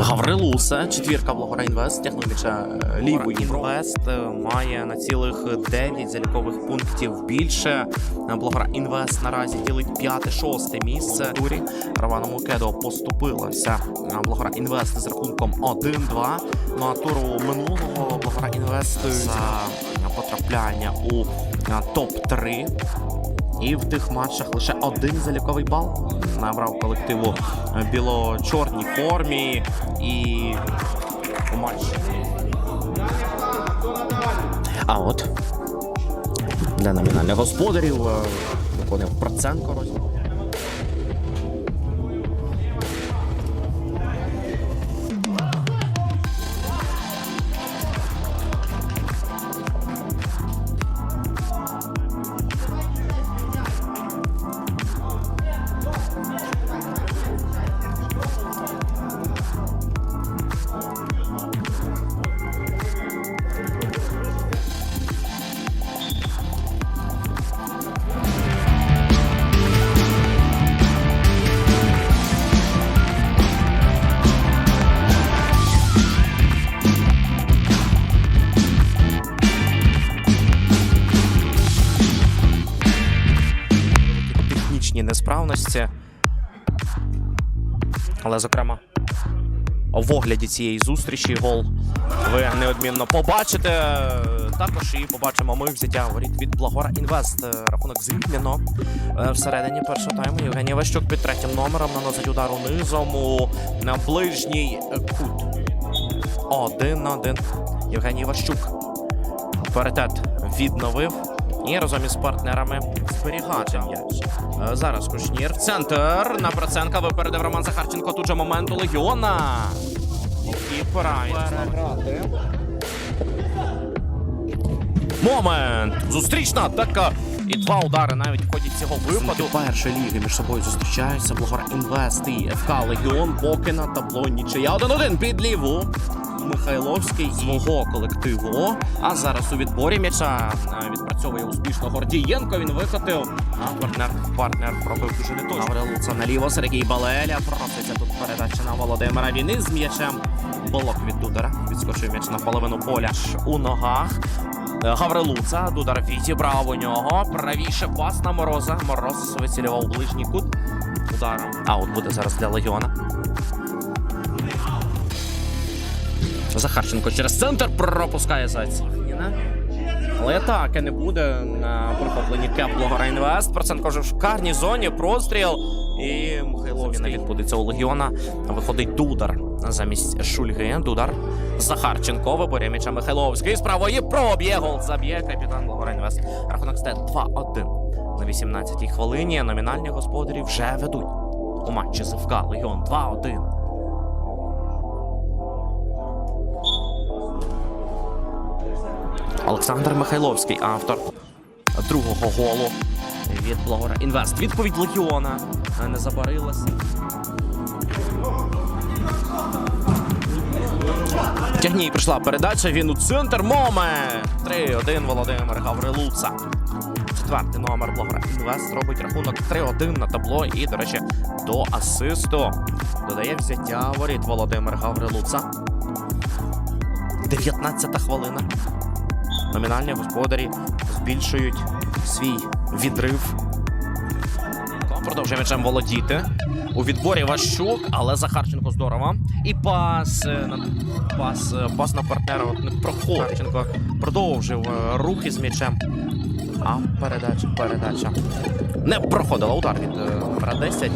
Гаврилуса, четвірка Благора Інвест, тягнув м'яча е. Інвест е, має на цілих 9 залікових пунктів більше. Е, Благора Інвест наразі ділить п'яте-шосте місце. Турі Раваному Кедо поступилася Благора Інвест з рахунком 1-2. Ну а туру минулого Благора Інвест за потрапляння у е, топ-3. І в тих матчах лише один заліковий бал набрав колективу е, біло-чорній формі і у матчі. А от для номінальних господарів е, виконав процент роль. Технічні несправності. Але, зокрема, в огляді цієї зустрічі гол ви неодмінно побачите. Також і побачимо ми взяття воріт від Благора Інвест. Рахунок зрівняно Е, всередині першого тайму. Євгеній Ващук під третім номером наносить удар низом у на ближній кут. Один на один. Євгеній Ващук. Паритет відновив. І разом із партнерами зберігати. Е, Зараз Кушнір. Центр на Проценка випередив Роман Захарченко. Тут же момент у Легіона. І переграти. Момент! Зустрічна атака. І два удари навіть в ході цього випаду. Першої ліги між собою зустрічаються Благора Інвест і ФК Легіон. Поки на табло нічия. Один-один під ліву. Михайловський свого колективу. А зараз у відборі м'яча е, відпрацьовує успішно Гордієнко. Він викотив. А партнер партнер пробив дуже не точно. Гаврилуца наліво. Сергій Балеля. Проситься тут передача на Володимира. Він із м'ячем. Блок від Дудера. Відскочив м'яч на половину поля Ш у ногах. Е, Гаврилуца. Дудар відібрав у нього. Правіше пас на Мороза. Мороз вицілював ближній кут. Ударом. А от буде зараз для Легіона. Захарченко через центр пропускає зайця. Але атаки не буде на прихопленні Кеплого Інвест. Проценко вже в шикарній зоні. Простріл. І Михайловський відбудеться у Легіона. Виходить Дудар замість Шульги. Дудар. Захарченко виборює м'яча Михайловський. З правої проб'є гол. Заб'є капітан Благора Інвест. Рахунок стає 2-1. На 18-й хвилині номінальні господарі вже ведуть у матчі з ФК Легіон 2-1. Олександр Михайловський, автор другого голу від Благора Інвест. Відповідь Легіона не забарилася. Тягній прийшла передача. Він у центр. Момент! 3-1 Володимир Гаврилуца. Четвертий номер Благора Інвест робить рахунок 3-1 на табло. І, до речі, до асисту додає взяття воріт Володимир Гаврилуца. 19 хвилина. Номінальні господарі збільшують свій відрив. Продовжує м'ячем володіти. У відборі Ващук, але Захарченко здорово. І пас е, на пас, е, пас на партнера. Захарченко продовжив е, рух із м'ячем. А передача, передача. Не проходила удар від е, номера 10.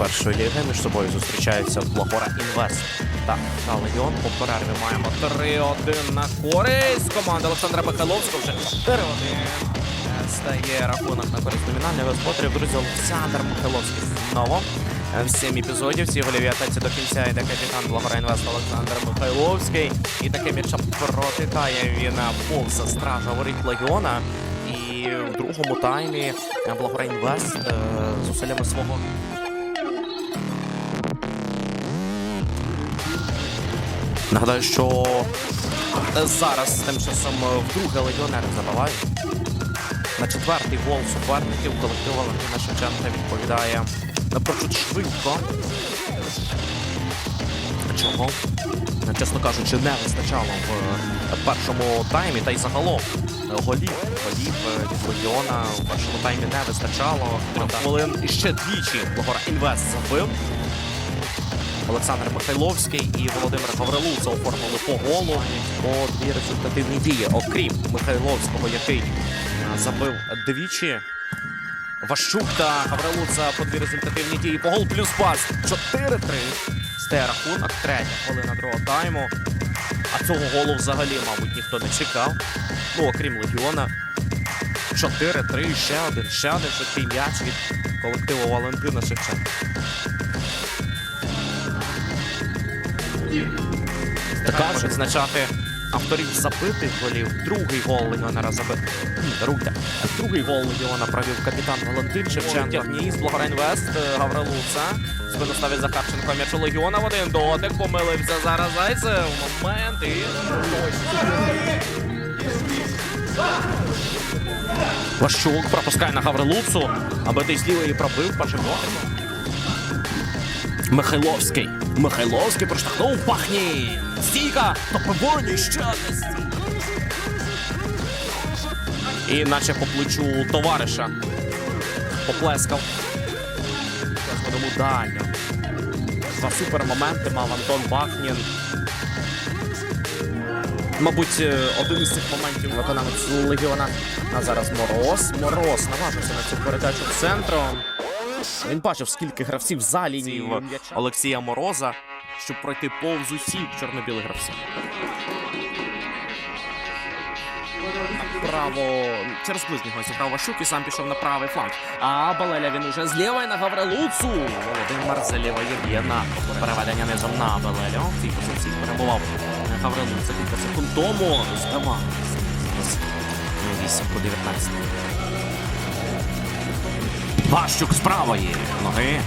Першої ліги між собою зустрічаються Благора Інвест та Легіон. По перерві маємо 3-1 на користь. Команда Олександра Михайловського вже 4-1. Стає рахунок на користь номінальних господарів. Друзі, Олександр Михайловський знову. В сім епізодів цій гольовій атаці до кінця йде капітан Благора Інвест Олександр Михайловський. І таке м'яча протикає він повз стража воріт Легіона. І в другому таймі Благора Інвест е, зусиллями свого Нагадаю, що зараз тим часом вдруге легіонери забивають. На четвертий гол суперників колектив Валентина Шевченка відповідає напрочуд швидко. Чого? Чесно кажучи, не вистачало в першому таймі, та й загалом голів, голів е, від Легіона в першому таймі не вистачало. Хвилин і ще двічі Благора Інвест забив. Олександр Михайловський і Володимир Гаврилуца оформили по голу по дві результативні дії, окрім Михайловського, який е, забив двічі. Ващук та Гаврилуца по дві результативні дії. По гол плюс пас. 4-3. Стає рахунок. Третя хвилина другого тайму. А цього голу взагалі, мабуть, ніхто не чекав. Ну, окрім Легіона. 4-3. Ще один, ще один швидкий м'яч від колективу Валентина Шевченка. Така може відзначати авторів забитих голів. Другий гол Легіонера забив. Ні, Даруйте. Другий гол Легіона провів капітан Валентин Шевченко. Тягніс, Благоренвест, Гаврилуца. Спину ставить Захарченко. М'яч Легіона в один дотик. Помилився зараз Зайцев. Момент і... Ващук пропускає на Гаврилуцу, аби той з лівої пробив першим дотиком. Михайловський. Михайловський проштовхнув пахні. Стійка. Топивоні ще одна. І наче по плечу товариша. Поплескав. Господому дальньо. Два супермоменти мав Антон Бахнін. Мабуть, е, один із цих моментів виконавець Легіона. А зараз Мороз. Мороз наважився на цю передачу центром. Він бачив, скільки гравців залі в Олексія Мороза, щоб пройти повз усіх чорно-білих гравців. Право через ближнього зіграв Вашук і сам пішов на правий фланг. А Балеля він уже зліва і на Гаврилуцу. Володимир Залєва є на переведення низом на Балелю. В цій позиції перебував Гаврилуця кілька секунд тому. Здавав. 8 по 19. Ващук з правої ноги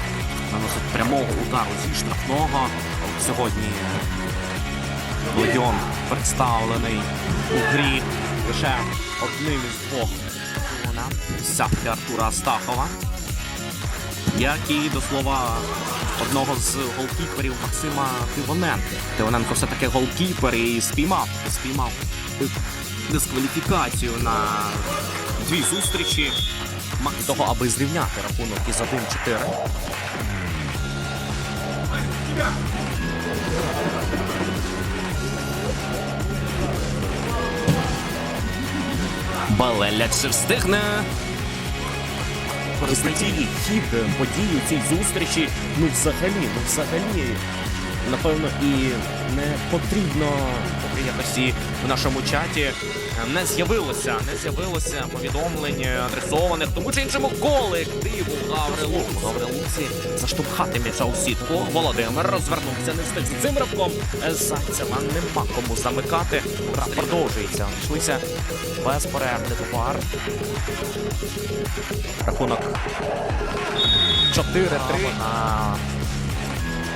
наносить прямого удару зі штрафного. Сьогодні Легіон представлений у грі лише одним із двох. Сявки Артура Астахова, як і до слова одного з голкіперів Максима Тивоненка. Тивоненко все-таки голкіпер і спіймав, спіймав дискваліфікацію на дві зустрічі. Мак того, аби зрівняти рахунок із 1-4. Балеля чи встигне. Події хід події у цій зустрічі. Ну, взагалі, ну взагалі. Напевно, і не потрібно якось в нашому чаті не з'явилося, не з'явилося повідомлень адресованих тому чи іншому колективу Гаврилу. Гаврилуці заштовхати у сітку. Володимир розвернувся не встиг з цим ривком. Зайцева нема кому замикати. Гра продовжується. Йшлися без перегляду пар. Рахунок 4-3 на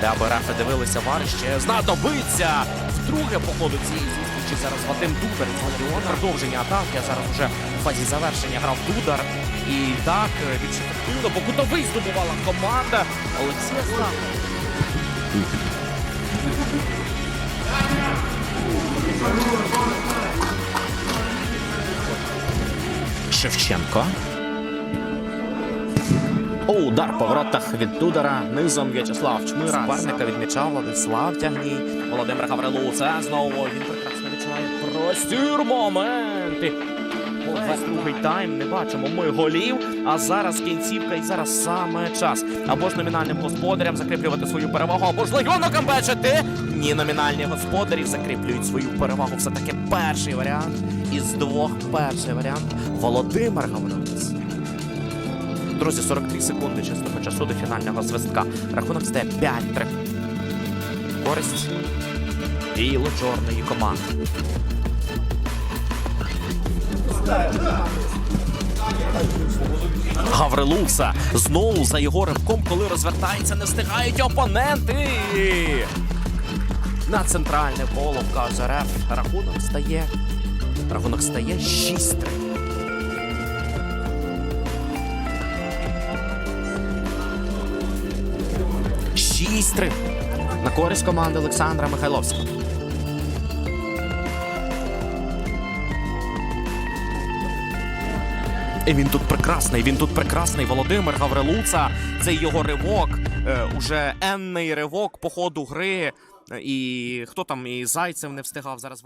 де аби рефи дивилися вар ще знадобиться вдруге по ходу цієї зустрічі зараз Вадим Дудар з Легіона. Продовження атаки. Зараз вже у фазі завершення грав Дудар. І так більш ефективно, бо кутовий здобувала команда Олексія Стахова. Шевченко. Удар по воротах від Дудара. Низом В'ячеслав Чмира. Суперника від м'яча Владислав Тягній. Володимир Гаврилуца. Знову він прекрасно відчуває простір моменти. Весь другий тайм не бачимо ми голів. А зараз кінцівка і зараз саме час. Або ж номінальним господарям закріплювати свою перевагу, або ж легіону камбечити. Ні, номінальні господарі закріплюють свою перевагу. Все таки перший варіант. Із двох перший варіант. Володимир Гаврилуц. Друзі, 43 секунди чистого часу до фінального свистка. Рахунок стає 5-3. Користь біло-чорної команди. Гаврилуса знову за його ривком, коли розвертається, не встигають опоненти. на центральне коло в КЗРФ. Рахунок стає. Рахунок стає 6-3. Шість три на користь команди Олександра Михайловського. І він тут прекрасний, він тут прекрасний. Володимир Гаврилуца. Це його ривок. Е, уже енний ривок по ходу гри. Е, І хто там і Зайцев не встигав зараз.